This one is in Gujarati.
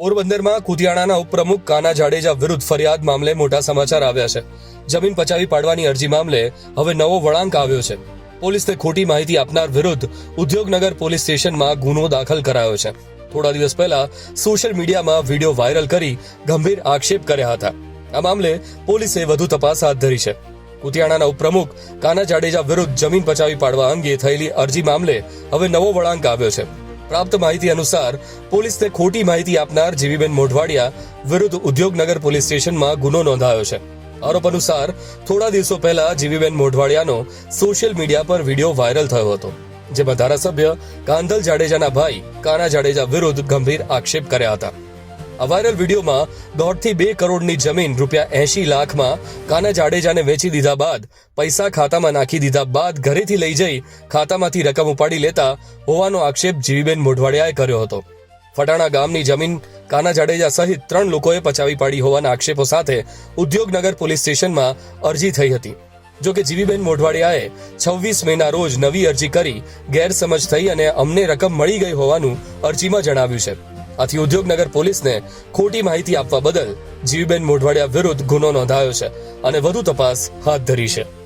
પોરબંદરમાં કુતિયાણાના ઉપપ્રમુખ કાના જાડેજા વિરુદ્ધ ફરિયાદ મામલે મોટા સમાચાર આવ્યા છે. જમીન પચાવી પાડવાની અરજી મામલે હવે નવો વળાંક આવ્યો છે. પોલીસને ખોટી માહિતી આપનાર વિરુદ્ધ ઉદ્યોગનગર પોલીસ સ્ટેશનમાં ગુનો દાખલ કરાયો છે. થોડા દિવસ પહેલા સોશિયલ મીડિયામાં વીડિયો વાયરલ કરી ગંભીર આક્ષેપ કર્યા હતા. આ મામલે પોલીસે વધુ તપાસ હાથ ધરી છે. કુતિયાણાના ઉપપ્રમુખ કાના જાડેજા વિરુદ્ધ જમીન પચાવી પાડવા અંગે થયેલી અરજી મામલે હવે નવો વળાંક આવ્યો છે. પ્રાપ્ત માહિતી અનુસાર, પોલીસને ખોટી માહિતી આપનાર જીવીબેન મોઢવાડિયા વિરુદ્ધ ઉદ્યોગનગર પોલીસ સ્ટેશનમાં ગુનો નોંધાયો છે. આરોપ અનુસાર, થોડા દિવસો પહેલા જીવીબેન મોઢવાડિયાનો સોશિયલ મીડિયા પર વીડિયો વાયરલ થયો હતો, જેમાં ધારાસભ્ય કાંધલ જાડેજાના ભાઈ કાના જાડેજા વિરુદ્ધ ગંભીર આક્ષેપ કર્યા હતા. આ વાયરલ વિડીયોમાં દોઢથી બે કરોડની જમીન રૂપિયા એંશી લાખમાં કાના જાડેજાને વેચી દીધા બાદ, પૈસા ખાતામાં નાખી દીધા બાદ ઘરેથી લઈ જઈ ખાતામાંથી રકમ ઉપાડી લેતા હોવાનો આક્ષેપ જીવીબેન મોઢવાડિયાએ કર્યો હતો. ફટાણા ગામની જમીન કાના જાડેજા સહિત ત્રણ લોકોએ પચાવી પાડી હોવાના આક્ષેપો સાથે ઉદ્યોગનગર પોલીસ સ્ટેશનમાં અરજી થઈ હતી. જો કે જીવીબેન મોઢવાડિયાએ છવ્વીસ મેના રોજ નવી અરજી કરી ગેરસમજ થઈ અને અમને રકમ મળી ગઈ હોવાનું અરજીમાં જણાવ્યું છે. આથી ઉદ્યોગનગર પોલીસને ખોટી માહિતી આપવા બદલ જીવીબેન મોઢવાડિયા વિરુદ્ધ ગુનો નોંધાયો છે અને વધુ તપાસ હાથ ધરી છે.